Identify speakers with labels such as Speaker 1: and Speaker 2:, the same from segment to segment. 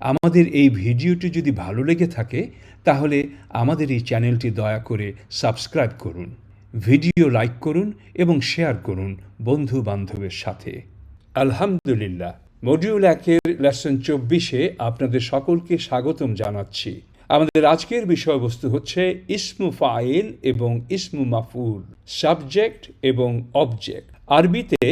Speaker 1: আমাদের এই ভিডিওটি যদি ভালো লেগে থাকে, তাহলে আমাদের এই চ্যানেলটি দয়া করে সাবস্ক্রাইব করুন, ভিডিও লাইক করুন এবং শেয়ার করুন বন্ধু বান্ধবের সাথে। আলহামদুলিল্লাহ। মডিউল একের লেসন চব্বিশে আপনাদের সকলকে স্বাগতম জানাচ্ছি। আমাদের আজকের বিষয়বস্তু হচ্ছে ইসমু ফাইল এবং ইসমু মাফুল, সাবজেক্ট এবং অবজেক্ট। আরবিতে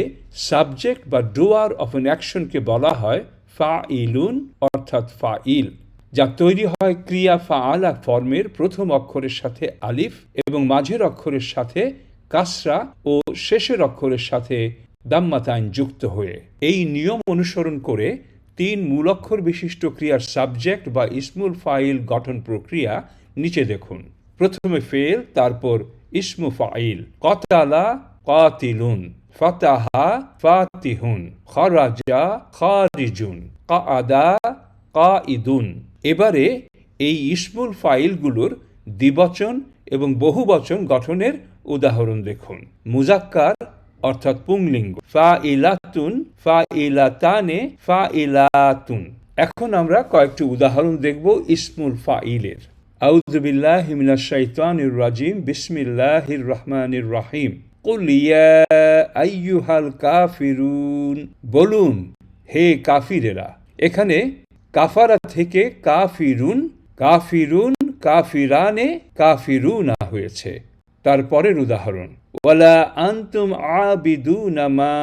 Speaker 1: সাবজেক্ট বা ডোয়ার অফ অ্যান অ্যাকশনকে বলা হয় ফা ইলুন অর্থাৎ ফাইল, যা তৈরি হয় ক্রিয়া ফা আলা ফর্মের প্রথম অক্ষরের সাথে আলিফ এবং মাঝের অক্ষরের সাথে কাসরা ও শেষের অক্ষরের সাথে দাম্মাতাইন যুক্ত হয়ে। এই নিয়ম অনুসরণ করে তিন মূলক্ষর বিশিষ্ট ক্রিয়ার সাবজেক্ট বা ইসমুল ফাইল গঠন প্রক্রিয়া নিচে দেখুন। প্রথমে ফেল, তারপর ইসমু ফাইল। কতালা কাতিলুন। ফাতাহা ফাতিহুন খরাজা খারিজুন কাআদা কাইদুন এবারে এই ইসমুল ফাইলগুলোর দ্বিবচন এবং বহুবচন গঠনের উদাহরণ দেখুন। মুজাক্কার অর্থাৎ পুংলিঙ্গ। ফা ইলাতুন ফা ইলাতানে ফা ইলাতুন এখন আমরা কয়েকটি উদাহরণ দেখব ইসমুল ফাইলের। আউযুবিল্লাহ হিমিনা শাইতানির রাজিম। বিসমিল্লাহির রহমানির রহিম। কুল ইয়া আইয়ুহাল কাফিরুন। বলুন, হে কাফিরেরা, এখানে কাফারা থেকে কাফিরুন কাফিরুন, কাফিরানে কাফিরুনা হয়েছে। তারপরের উদাহরণ, ওয়ালা আন্তুম আবিদুনা মা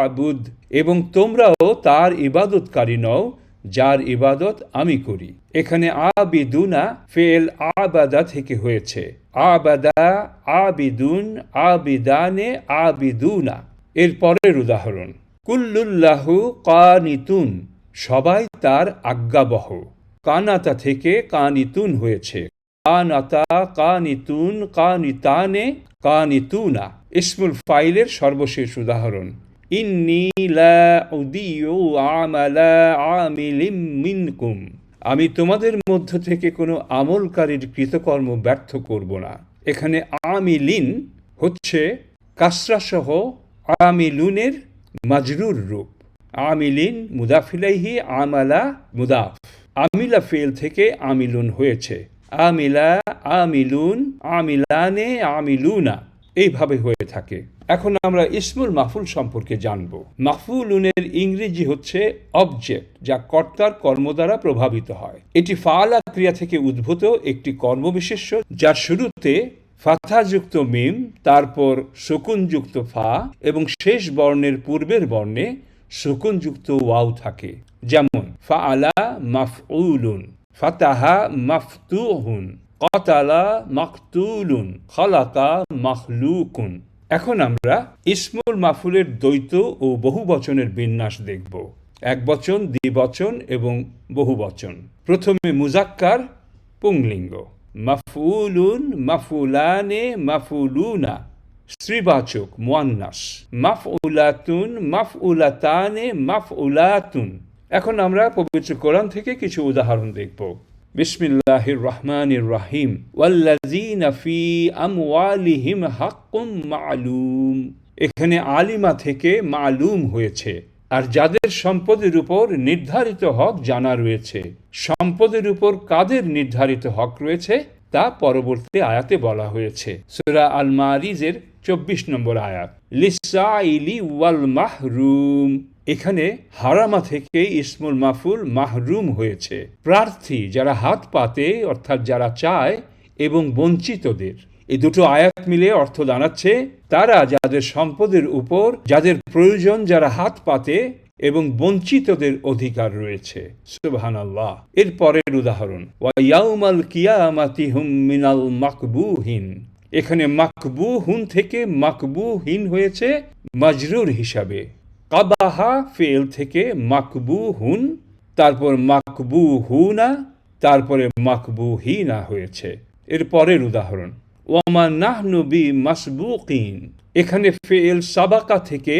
Speaker 1: আবুদ। এবং তোমরাও তার ইবাদতকারী নও যার ইবাদত আমি করি। এখানে আবিদুনা ফেল আবাদা থেকে হয়েছে। আবাদা আবিদুন আবিদানে আবিদুনা। এর পরের উদাহরণ, কুল্লুল্লাহু কানিতুন, সবাই তার আজ্ঞাবহ। কানাতা থেকে কানিতুন হয়েছে। কানাতা কানিতুন কানিতানে কানিতুনা। ইসমুল ফাইলের সর্বশেষ উদাহরণ ইন্নি আমালা মিনকুম আমি তোমাদের মধ্য থেকে কোনো আমলকারীর কৃতকর্ম ব্যর্থ করব না। এখানে আমিলিন হচ্ছে কাসরাসহ আমিলুনের মাজরুর রূপ। আমিলিন মুদাফিলাইহি, আমালা মুদাফ। আমিলা ফেল থেকে আমিলুন হয়েছে। আমিলা, আমিলুন আমিলানে আমিলুনা এইভাবে হয়ে থাকে। এখন আমরা ইসমুল মাহফুল সম্পর্কে জানব। মাহফুলুনের ইংরেজি হচ্ছে অবজেক্ট যা কর্তার কর্ম দ্বারা প্রভাবিত হয়। এটি ফালা ক্রিয়া থেকে উদ্ভূত একটি কর্মবিশেষ্য, যার শুরুতে ফাথাযুক্ত মিম, তারপর শকুনযুক্ত ফা, এবং শেষ বর্ণের পূর্বের বর্ণে শকুনযুক্ত ওয়াও থাকে। যেমন, ফাআলা মাফউলুন, ফাতাহা মাফতুহুন। কতালা মাকতুলুন খলাকা মাখলুকুন এখন আমরা ইসমুল মাফুলের দ্বৈত ও বহু বচনের বিন্যাস দেখব। এক বচন দ্বিবচন এবং বহু বচন। প্রথমে মুজাক্কার, পুংলিঙ্গ। মাফুলুন মাফুলানে মাফুলুনা, স্ত্রীবাচক, মুয়ান্নাস। মাফউলাতুন মাফউলাতানে মাফউলাতুন। এখন আমরা পবিত্র কোরআন থেকে কিছু উদাহরণ দেখব। বিসমিল্লাহির রহমানির রাহিম ফি আমওয়ালিহিম হাক্কুম মা'লুম। এখানে আলিমা থেকে মালুম হয়েছে। আর যাদের সম্পদের উপর নির্ধারিত হক জানা রয়েছে, সম্পদের উপর কাদের নির্ধারিত হক রয়েছে, তা পরবর্তী আয়াতে বলা হয়েছে। সুরা আল মারিজের চব্বিশ নম্বর আয়াত। লিসাইলি ওয়াল মাহরুম এখানে হারামা থেকে ইসমুল মাফুল মাহরুম হয়েছে। প্রার্থী যারা হাত পাতে, অর্থাৎ যারা চায়, এবং বঞ্চিতদের। এই দুটো আয়াত মিলে অর্থ দাঁড়াচ্ছে, তারা যাদের সম্পদের উপর, যাদের প্রয়োজন যারা হাত পাতে, এবং বঞ্চিতদের অধিকার রয়েছে। সুবহান আল্লাহ এর পরের উদাহরণ ওয়াইয়াউমাল কিয়ামাতি হুম মিনাল মাকবুহিন। এখানে মাকবুহুন থেকে মাকবুহিন হয়েছে, মাজরুর হিসাবে। কাবাহা ফেল থেকে মাকবুহুন, তারপর মাকবুহুনা, তারপরে মাকবুহিনা হয়েছে। এর পরের উদাহরণ। ওয়ামা নাহনু বি মাসবুকিন এখানে ফেল সাবাকা থেকে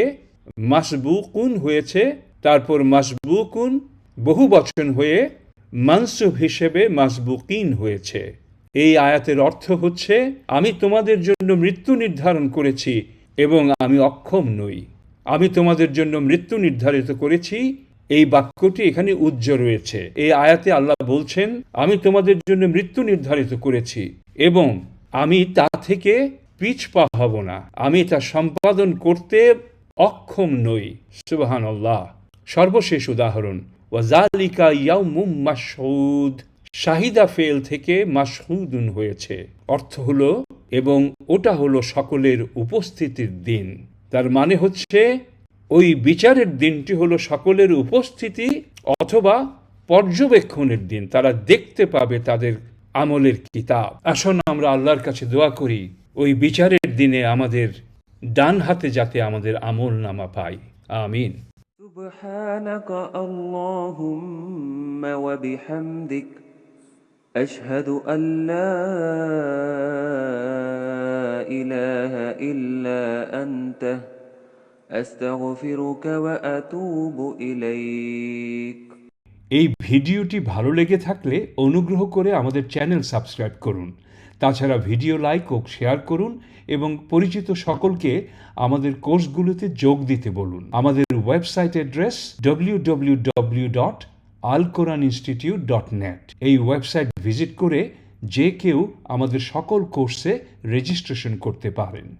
Speaker 1: মাসবুকুন হয়েছে, তারপর মাসবুকুন বহু বচন হয়ে মানসুব হিসেবে মাসবুকিন হয়েছে। এই আয়াতের অর্থ হচ্ছে, আমি তোমাদের জন্য মৃত্যু নির্ধারণ করেছি এবং আমি অক্ষম নই। আমি তোমাদের জন্য মৃত্যু নির্ধারিত করেছি। এই বাক্যটি এখানে উজ্জ্ব রয়েছে। এই আয়াতে আল্লাহ বলছেন, আমি তোমাদের জন্য মৃত্যু নির্ধারিত করেছি এবং আমি তা থেকে পিছপা হব না। আমি তা সম্পাদন করতে অক্ষম নই। সুবাহান আল্লাহ সর্বশেষ উদাহরণ, ওয়াজালিকা ইয়াউমুম মাসউদ শাহিদা ফেল থেকে মাসহুদুন হয়েছে। অর্থ হলো, এবং ওটা হলো সকলের উপস্থিতির দিন। তার মানে হচ্ছে ওই বিচারের দিনটি হলো সকলের উপস্থিতি অথবা পর্যবেক্ষণের দিন তারা দেখতে পাবে তাদের আমলের কিতাব আসুন আমরা আল্লাহর কাছে দোয়া করি ওই বিচারের দিনে আমাদের ডান হাতে যাতে আমাদের আমল নামা পাই আমিন
Speaker 2: سبحانك اللهم وبحمدك أشهد أن لا إله إلا أنت أستغفرك وأتوب إليك
Speaker 1: এই ভিডিওটি ভালো লেগে থাকলে অনুগ্রহ করে আমাদের চ্যানেল সাবস্ক্রাইব করুন তাছাড়া ভিডিও লাইক ও শেয়ার করুন এবং পরিচিত সকলকে আমাদের কোর্সগুলোতে যোগ দিতে বলুন আমাদের website address W W W dot Al Quran institute dot net এই ওয়েবসাইট ভিজিট করে যে কেউ আমাদের সকল কোর্সে রেজিস্ট্রেশন করতে পারেন।